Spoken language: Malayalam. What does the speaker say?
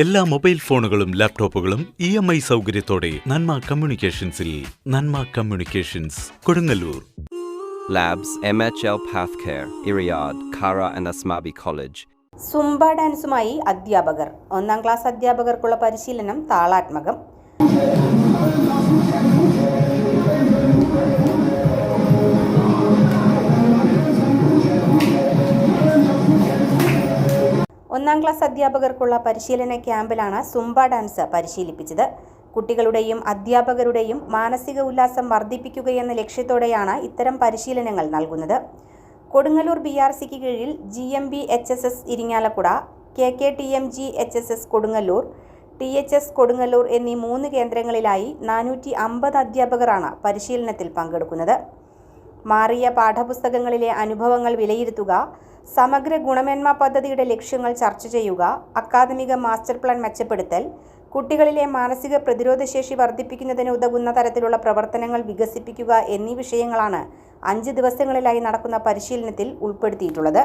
എല്ലാ മൊബൈൽ ഫോണുകളും ലാപ്ടോപ്പുകളും ഇ എം ഐ സൗകര്യത്തോടെ Nanma കമ്മ്യൂണിക്കേഷൻസിൽ Nanma communications Kodungallur. Labs MHL care ഇറിയാദ് ഖാറ ആൻഡ് അസ്മാബി കോളേജ് സുംബ ഡാൻസുമായി അധ്യാപകർ. ഒന്നാം ക്ലാസ് അധ്യാപകർക്കുള്ള പരിശീലനം താളാത്മകം. ഒന്നാം ക്ലാസ് അധ്യാപകർക്കുള്ള പരിശീലന ക്യാമ്പിലാണ് സുംബ ഡാൻസ് പരിശീലിപ്പിച്ചത്. കുട്ടികളുടെയും അധ്യാപകരുടെയും മാനസിക ഉല്ലാസം വർദ്ധിപ്പിക്കുകയെന്ന ലക്ഷ്യത്തോടെയാണ് ഇത്തരം പരിശീലനങ്ങൾ നൽകുന്നത്. കൊടുങ്ങല്ലൂർ ബി ആർ സിക്ക് കീഴിൽ G M B H S S Irinjalakuda K K T M G H S S Kodungallur T H S Kodungallur എന്നീ മൂന്ന് കേന്ദ്രങ്ങളിലായി നാനൂറ്റി അമ്പത് അധ്യാപകരാണ് പരിശീലനത്തിൽ പങ്കെടുക്കുന്നത്. മാറിയ പാഠപുസ്തകങ്ങളിലെ അനുഭവങ്ങൾ വിലയിരുത്തുക സമഗ്ര ഗുണമേന്മ പദ്ധതിയുടെ ലക്ഷ്യങ്ങൾ ചർച്ച ചെയ്യുക അക്കാദമിക മാസ്റ്റർ പ്ലാൻ മെച്ചപ്പെടുത്തൽ കുട്ടികളിലെ മാനസിക പ്രതിരോധശേഷി വർദ്ധിപ്പിക്കുന്നതിന് ഉതകുന്ന തരത്തിലുള്ള പ്രവർത്തനങ്ങൾ വികസിപ്പിക്കുക എന്നീ വിഷയങ്ങളാണ് അഞ്ച് ദിവസങ്ങളിലായി നടക്കുന്ന പരിശീലനത്തിൽ ഉൾപ്പെടുത്തിയിട്ടുള്ളത്.